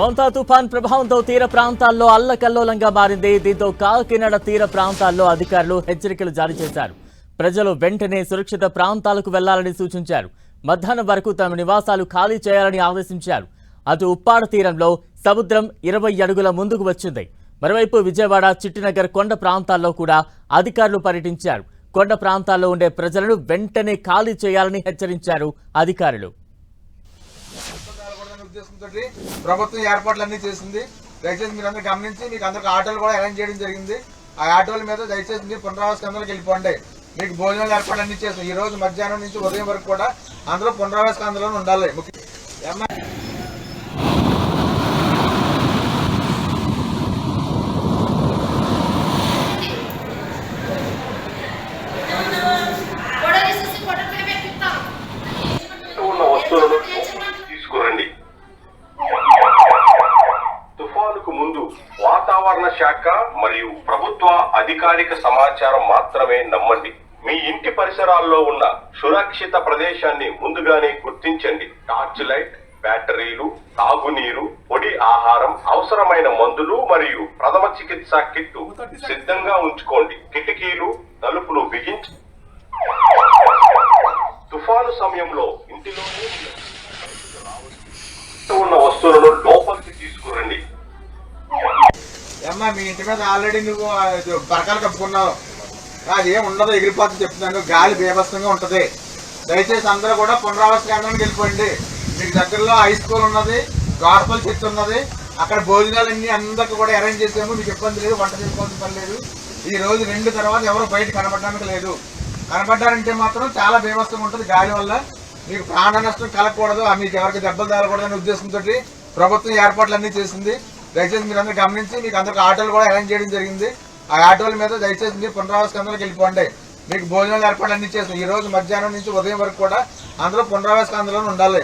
మోంతా తుఫాన్ ప్రభావంతో తీర ప్రాంతాల్లో అల్లకల్లోలంగా మారింది. దీంతో కాకినాడ తీర ప్రాంతాల్లో అధికారులు హెచ్చరికలు జారీ చేశారు. ప్రజలు వెంటనే సురక్షిత ప్రాంతాలకు వెళ్ళాలని సూచించారు. మధ్యాహ్నం వరకు తమ నివాసాలు ఖాళీ చేయాలని ఆదేశించారు. అటు ఉప్పాడ తీరంలో సముద్రం ఇరవై అడుగుల ముందుకు వచ్చింది. మరోవైపు విజయవాడ చిట్టినగర్ కొండ ప్రాంతాల్లో కూడా అధికారులు పర్యటించారు. కొండ ప్రాంతాల్లో ఉండే ప్రజలను వెంటనే ఖాళీ చేయాలని హెచ్చరించారు అధికారులు. ఉద్దేశంతో ప్రభుత్వం ఏర్పాట్లన్నీ చేసింది. దయచేసి మీరు అందరూ గమనించి మీకు అందరికి ఆటోలు కూడా అరేంజ్ చేయడం జరిగింది. ఆ ఆటోల మీద దయచేసి మీరు పునరావాస కేంద్రాలకు వెళ్ళిపోండి. మీకు భోజనాలు ఏర్పాట్లు అన్ని చేస్తాం. ఈ రోజు మధ్యాహ్నం నుంచి ఉదయం వరకు కూడా అందరూ పునరావాస కేంద్రంలో ఉండాలి. ముఖ్యంగా ముందు వాతావరణ శాఖ మరియు ప్రభుత్వ అధికారిక సమాచారం మాత్రమే నమ్మండి. మీ ఇంటి పరిసరాల్లో ఉన్న సురక్షిత ప్రదేశాన్ని ముందుగానే గుర్తించండి. టార్చ్ లైట్ బ్యాటరీలు తాగునీరు పొడి ఆహారం అవసరమైన మందులు మరియు ప్రథమ చికిత్స కిట్టు సిద్ధంగా ఉంచుకోండి. కిటికీలు తలుపులు బిగించి తుఫాను సమయంలో ఇంటిలోనే అన్న మీ ఇంటి మీద ఆల్రెడీ నువ్వు బరకాలు కప్పుకున్నావు. అది ఏం ఉండదు ఎగిరిపోతుంది చెప్తున్నాను. గాలి బీభత్సంగా ఉంటుంది. దయచేసి అందరూ కూడా పునరావాస కేంద్రానికి వెళ్ళిపోండి. మీకు దగ్గరలో హై స్కూల్ ఉన్నది గాడ్పల్ చర్చ్ ఉన్నది. అక్కడ భోజనాలన్నీ అందరికి కూడా అరేంజ్ చేసాము మీకు ఇబ్బంది లేదు వంట చేసుకోవాల్సిన పని లేదు. ఈ రోజు రెండు తర్వాత ఎవరు బయట కనబడడానికి లేదు. కనబడ్డారంటే మాత్రం చాలా బీభత్సంగా ఉంటుంది గాలి వల్ల. మీకు ప్రాణ నష్టం కలగకూడదు మీకు ఎవరికి దెబ్బలు తగలకూడదు అనే ఉద్దేశంతో ప్రభుత్వం ఏర్పాట్లన్నీ చేసింది. దయచేసి మీరు అందరూ గమనించి మీకు అందరికి ఆటోలు కూడా అరేంజ్ చేయడం జరిగింది. ఆ ఆటోల మీద దయచేసి మీరు పునరావాస కేంద్రాలకు వెళ్ళిపోండి. మీకు భోజనాలు ఏర్పాటు అన్ని చేస్తాం. ఈ రోజు మధ్యాహ్నం నుంచి ఉదయం వరకు కూడా అందరూ పునరావాస కేంద్రంలో ఉండాలి.